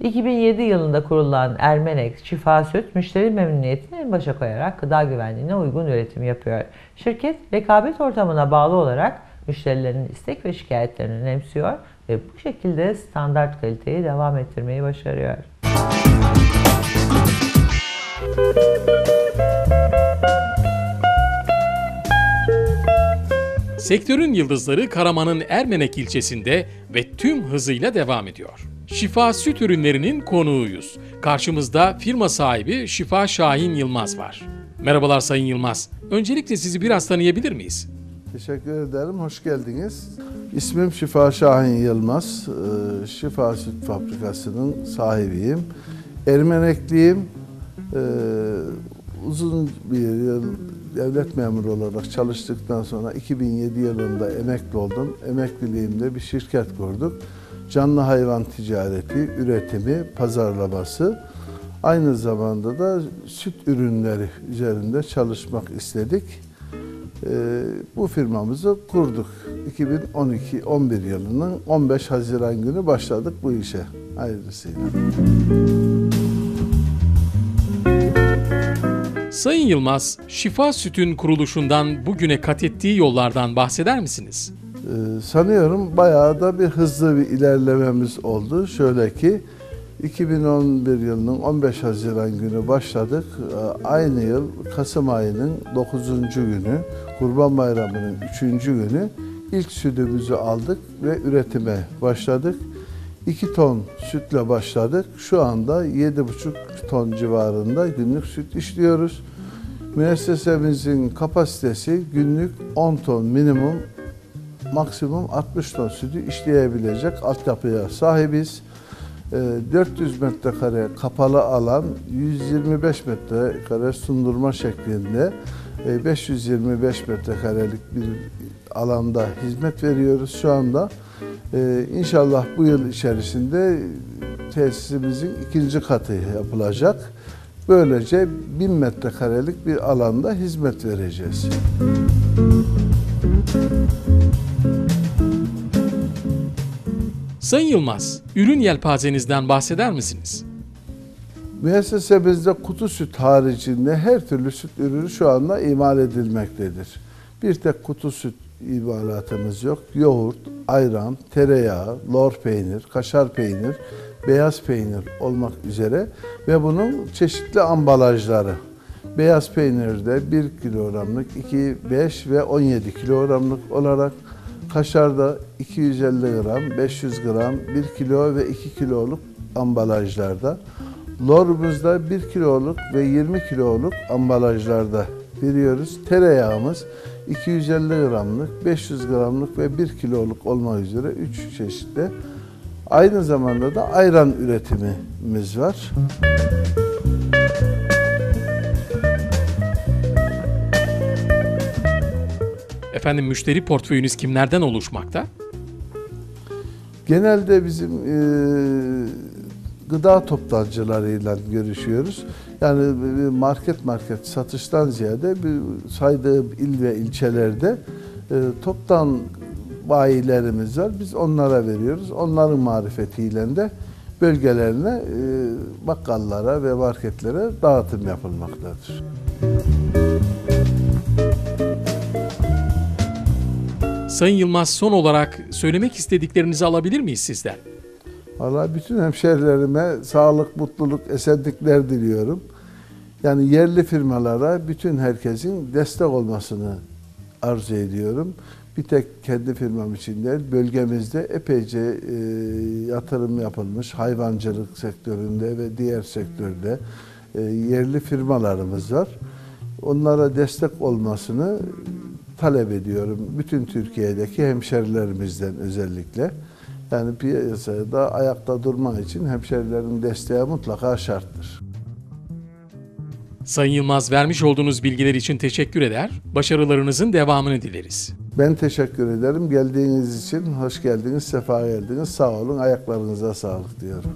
2007 yılında kurulan Ermenek Şifa Süt, müşteri memnuniyetini en başa koyarak gıda güvenliğine uygun üretim yapıyor. Şirket, rekabet ortamına bağlı olarak müşterilerin istek ve şikayetlerini önemsiyor ve bu şekilde standart kaliteyi devam ettirmeyi başarıyor. Sektörün yıldızları Karaman'ın Ermenek ilçesinde ve tüm hızıyla devam ediyor. Şifa Süt ürünlerinin konuğuyuz. Karşımızda firma sahibi Şifa Şahin Yılmaz var. Merhabalar Sayın Yılmaz. Öncelikle sizi biraz tanıyabilir miyiz? Teşekkür ederim, hoş geldiniz. İsmim Şifa Şahin Yılmaz. Ee, Şifa Süt Fabrikası'nın sahibiyim. Ermenekliyim. Ee, uzun bir yıl devlet memuru olarak çalıştıktan sonra 2007 yılında emekli oldum. Emekliliğimde bir şirket kurduk. Canlı hayvan ticareti, üretimi, pazarlaması. Aynı zamanda da süt ürünleri üzerinde çalışmak istedik. Ee, bu firmamızı kurduk. 2012-11 yılının 15 Haziran günü başladık bu işe. Hayırlısıyla. Sayın Yılmaz, Şifa Süt'ün kuruluşundan bugüne kat ettiği yollardan bahseder misiniz? Ee, sanıyorum bayağı da bir hızlı bir ilerlememiz oldu. Şöyle ki 2011 yılının 15 Haziran günü başladık. Ee, Aynı yıl Kasım ayının 9. günü, Kurban Bayramı'nın 3. günü ilk sütümüzü aldık ve üretime başladık. 2 ton sütle başladık. Şu anda 7,5 ton civarında günlük süt işliyoruz. Müessesemizin kapasitesi günlük 10 ton minimum maksimum 60 ton sütü işleyebilecek altyapıya sahibiz. Ee, 400 metrekare kapalı alan, 125 metrekare sundurma şeklinde e, 525 metrekarelik bir alanda hizmet veriyoruz şu anda. Ee, İnşallah bu yıl içerisinde tesisimizin ikinci katı yapılacak. Böylece 1000 metrekarelik bir alanda hizmet vereceğiz. Sayın Yılmaz, ürün yelpazenizden bahseder misiniz? Müessesemizde kutu süt haricinde her türlü süt ürünü şu anda imal edilmektedir. Bir tek kutu süt imalatımız yok. Yoğurt, ayran, tereyağı, lor peynir, kaşar peynir, beyaz peynir olmak üzere ve bunun çeşitli ambalajları. Beyaz peynirde 1 kilogramlık, 2, 5 ve 17 kilogramlık olarak kaşarda 250 gram, 500 gram, 1 kilo ve 2 kiloluk ambalajlarda. Lorumuzda 1 kiloluk ve 20 kiloluk ambalajlarda veriyoruz. Tereyağımız 250 gramlık, 500 gramlık ve 1 kiloluk olmak üzere 3 çeşitte. Aynı zamanda da ayran üretimimiz var. Efendim müşteri portföyünüz kimlerden oluşmakta? Genelde bizim e, gıda toptancılarıyla görüşüyoruz. Yani bir market market satıştan ziyade saydığım il ve ilçelerde e, toptan bayilerimiz var. Biz onlara veriyoruz. Onların marifetiyle de bölgelerine, e, bakkallara ve marketlere dağıtım yapılmaktadır. Sayın Yılmaz son olarak söylemek istediklerinizi alabilir miyiz sizden? Valla bütün hemşerilerime sağlık, mutluluk, esenlikler diliyorum. Yani yerli firmalara bütün herkesin destek olmasını arzu ediyorum. Bir tek kendi firmam için değil, bölgemizde epeyce e, yatırım yapılmış hayvancılık sektöründe ve diğer sektörde e, yerli firmalarımız var. Onlara destek olmasını talep ediyorum. Bütün Türkiye'deki hemşerilerimizden özellikle. Yani piyasada ayakta durmak için hemşerilerin desteği mutlaka şarttır. Sayın Yılmaz vermiş olduğunuz bilgiler için teşekkür eder, başarılarınızın devamını dileriz. Ben teşekkür ederim. Geldiğiniz için hoş geldiniz, sefa geldiniz. Sağ olun, ayaklarınıza sağlık diyorum.